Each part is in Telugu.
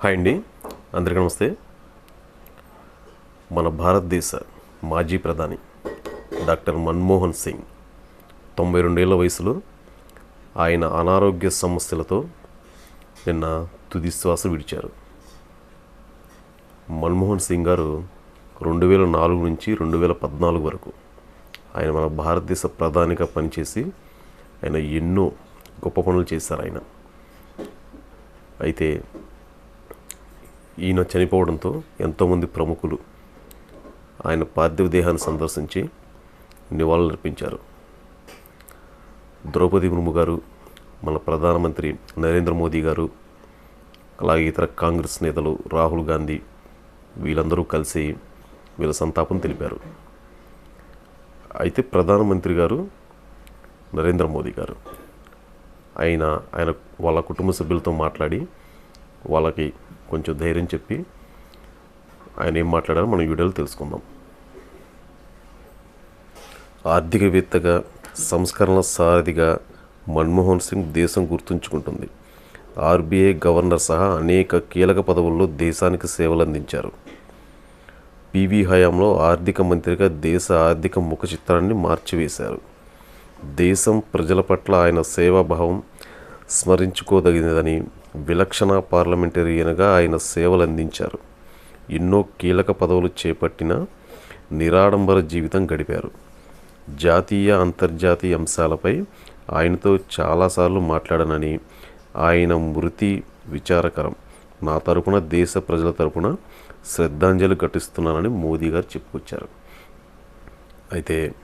హాయ్ అండి. అందరికీ నమస్తే. మన భారతదేశ మాజీ ప్రధాని డాక్టర్ మన్మోహన్ సింగ్ తొంభై రెండేళ్ళ వయసులో ఆయన అనారోగ్య సమస్యలతో నిన్న తుది శ్వాస విడిచారు. మన్మోహన్ సింగ్ గారు రెండు వేల నాలుగు నుంచి రెండు వేల పద్నాలుగు వరకు ఆయన మన భారతదేశ ప్రధానిగా పనిచేసి ఆయన ఎన్నో గొప్ప పనులు చేశారు ఆయన. అయితే ఈయన చనిపోవడంతో ఎంతోమంది ప్రముఖులు ఆయన పార్థివ దేహాన్ని సందర్శించి నివాళులర్పించారు ద్రౌపది ముర్ము గారు మన ప్రధానమంత్రి నరేంద్ర మోదీ గారు అలాగే ఇతర కాంగ్రెస్ నేతలు రాహుల్ గాంధీ వీళ్ళందరూ కలిసి వీళ్ళ సంతాపం తెలిపారు. అయితే ప్రధానమంత్రి గారు నరేంద్ర మోదీ గారు. ఆయన ఆయన వాళ్ళ కుటుంబ సభ్యులతో మాట్లాడి వాళ్ళకి కొంచెం ధైర్యం చెప్పి ఆయన ఏం మాట్లాడారో మనం వీడియోలో తెలుసుకుందాం. ఆర్థికవేత్తగా సంస్కరణల సారథిగా మన్మోహన్ సింగ్ దేశం గుర్తుంచుకుంటుంది. ఆర్బీఐ గవర్నర్ సహా అనేక కీలక పదవుల్లో దేశానికి సేవలు అందించారు హయాంలో ఆర్థిక మంత్రిగా దేశ ఆర్థిక ముఖ చిత్రాన్ని మార్చివేశారు. దేశం ప్రజల పట్ల ఆయన సేవాభావం స్మరించుకోదగినదని విలక్షణ పార్లమెంటేరియన్గా ఆయన సేవలు అందించారు ఎన్నో కీలక పదవులు చేపట్టిన నిరాడంబర జీవితం గడిపారు. జాతీయ అంతర్జాతీయ అంశాలపై ఆయనతో చాలాసార్లు మాట్లాడనని ఆయన మృతి విచారకరం. నా తరపున దేశ ప్రజల తరపున శ్రద్ధాంజలి ఘటిస్తున్నానని మోదీ గారు చెప్పుకొచ్చారు. అయితే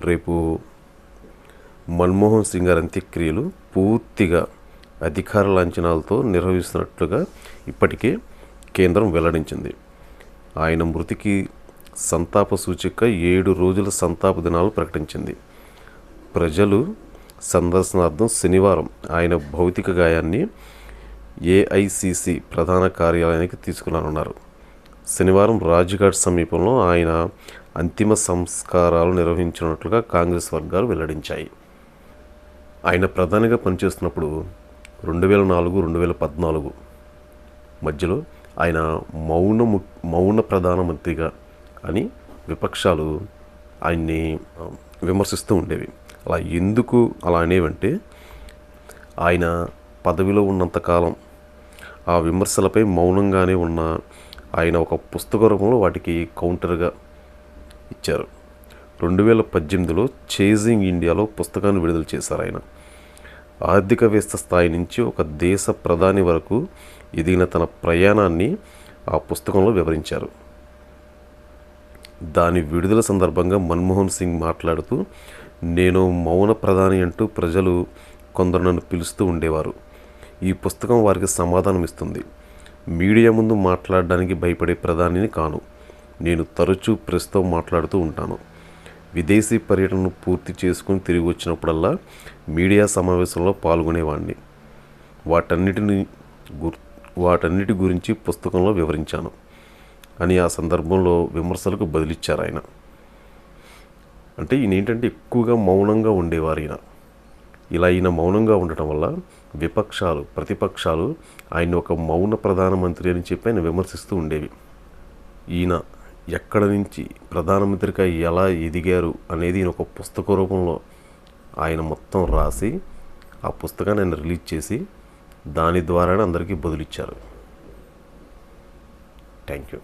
రేపు మన్మోహన్ సింగ్ గారి అంత్యక్రియలు పూర్తిగా అధికార లాంఛనాలతో నిర్వహిస్తున్నట్లుగా ఇప్పటికే కేంద్రం వెల్లడించింది. ఆయన మృతికి సంతాప సూచిక ఏడు రోజుల సంతాప దినాలు ప్రకటించింది. ప్రజలు సందర్శనార్థం శనివారం ఆయన భౌతిక గాయాన్ని ఏఐసిసి ప్రధాన కార్యాలయానికి తీసుకురానున్నారు. శనివారం రాజ్ఘాట్ సమీపంలో ఆయన అంతిమ సంస్కారాలు నిర్వహించినట్లుగా కాంగ్రెస్ వర్గాలు వెల్లడించాయి. ఆయన ప్రధానిగా పనిచేస్తున్నప్పుడు రెండు వేల నాలుగు రెండు వేల పద్నాలుగు మధ్యలో ఆయన మౌన మౌన ప్రధానమంత్రిగా అని విపక్షాలు ఆయన్ని విమర్శిస్తూ ఉండేవి. అలా ఎందుకు అలా అనేవంటే ఆయన పదవిలో ఉన్నంతకాలం ఆ విమర్శలపై మౌనంగానే ఉన్న ఆయన ఒక పుస్తక రూపంలో వాటికి కౌంటర్గా ఇచ్చారు. రెండు వేల పద్దెనిమిదిలో చేజింగ్ ఇండియాలో పుస్తకాన్ని విడుదల చేశారు ఆయన. ఆర్థికవేత్త స్థాయి నుంచి ఒక దేశ ప్రధాని వరకు ఎదిగిన తన ప్రయాణాన్ని ఆ పుస్తకంలో వివరించారు. దాని విడుదల సందర్భంగా మన్మోహన్ సింగ్ మాట్లాడుతూ నేను మౌన ప్రధాని అంటూ ప్రజలు కొందరు నన్ను పిలుస్తూ ఉండేవారు. ఈ పుస్తకం వారికి సమాధానం ఇస్తుంది. మీడియా ముందు మాట్లాడడానికి భయపడే ప్రధానిని కాను. నేను తరచూ ప్రెస్తో మాట్లాడుతూ ఉంటాను. విదేశీ పర్యటనను పూర్తి చేసుకుని తిరిగి వచ్చినప్పుడల్లా మీడియా సమావేశంలో పాల్గొనేవాడిని వాటన్నిటిని గుర్ వాటన్నిటి గురించి పుస్తకంలో వివరించాను. అని ఆ సందర్భంలో విమర్శలకు బదిలిచ్చారు ఆయన. అంటే ఈయన ఏంటంటే ఎక్కువగా మౌనంగా ఉండేవారు ఈయన ఇలా ఈయన మౌనంగా ఉండటం వల్ల విపక్షాలు ప్రతిపక్షాలు ఆయన ఒక మౌన ప్రధానమంత్రి అని చెప్పి ఆయన విమర్శిస్తూ ఉండేవి. ఈయన ఎక్కడ నుంచి ప్రధానమంత్రిగా ఎలా ఎదిగారు అనేది ఒక పుస్తక రూపంలో ఆయన మొత్తం రాసి ఆ పుస్తకాన్ని ఆయన రిలీజ్ చేసి దాని ద్వారానే అందరికీ బదులిచ్చారు థ్యాంక్ యూ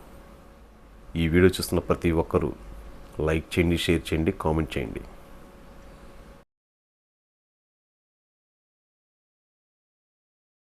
ఈ వీడియో చూస్తున్న ప్రతి ఒక్కరూ లైక్ చేయండి షేర్ చేయండి కామెంట్ చేయండి.